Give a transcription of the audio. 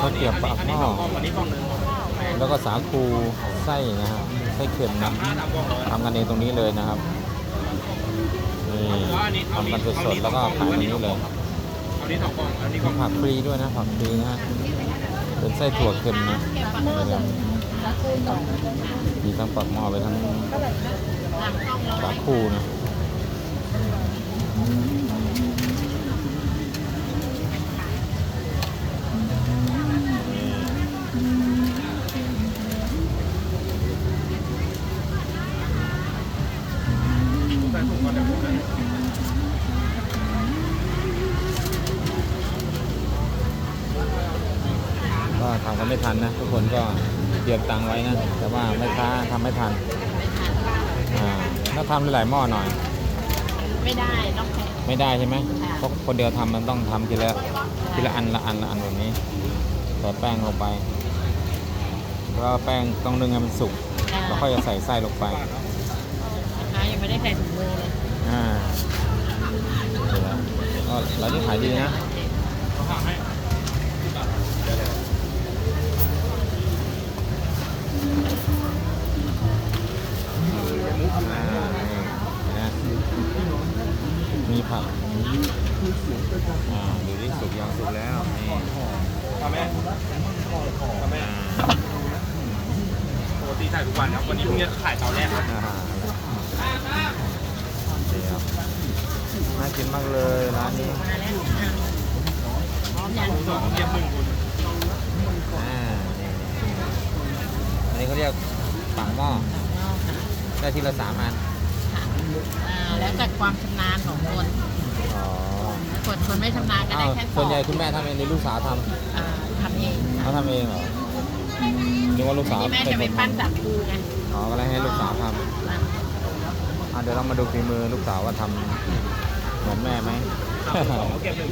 ข้าวเกรียบปากหม้อแล้วก็สาคูไส้นะฮะไส้เค็มนะทำกันเองตรงนี้เลยนะครับนี่ทำกันสดๆแล้วก็ขายตรงนี้เลยเอานี้สองกล่องอันนี้กล่มีผักฟรีด้วยนะผักฟรีนะฮะเป็นไส้ถั่วเค็มนะมีทั้งปักหม้อไปทั้งสาคูนะ ก็ทำกันไม่ทันนะ ทุกคนก็เตรียมตังค์ไว้นะ แต่ว่าไม่ค้าทำไม่ทันอ่าถ้าทำหลายๆหม้อหน่อย ไม่ได้ต้องแพ็คไม่ได้ใช่ไหมค่ะ เพราะคนเดียวทำมันต้องทำทีละทีละอันละอันละอันแบบนี้ใส่แป้งลงไปแล้วก็แป้งต้องนึ่งให้มันสุกแล้วค่อยจะใส่ไส้ลงไป นะคะยังไม่ได้ใส่ถุงมือเลยอ่าเดี๋ยวนะก็ร้านนี้ขายดีนะ เขาฝากให้ อ่านี่นะ มีผักอ่าดูที่สุกยังสุกแล้วนี่ทำแม่ทำแม่ปกติถ่ายทุกวันครับวันนี้เพิ่งจะขายเตาแรกครับอ่าดีครับน่ากินมากเลยร้านนี้มาแล้วพร้อมยังสองเทียบหนึ่งคุณอ่านี่อันนี้เขาเรียกปังหม้อได้ทีละสามอัน อ่าแล้วแต่ความชำนาญของคนอ๋อคนคนไม่ชำนาญก็ได้อ้าวแค่ส่วนใหญ่คุณแม่ทำเองหรือลูกสาวทอ่าทำเองำเขาทำเองเหรอนึกว่าลูกสาวที่แม่จะไปคปั้นทำสาคูไงอ๋อก็เลยให้ลูกสาวทำอะเดี๋ยวเรามาดูฝีมือลูกสาวว่าทำเหมือนแม่ไหมสองเขาเก็บหนึ่ง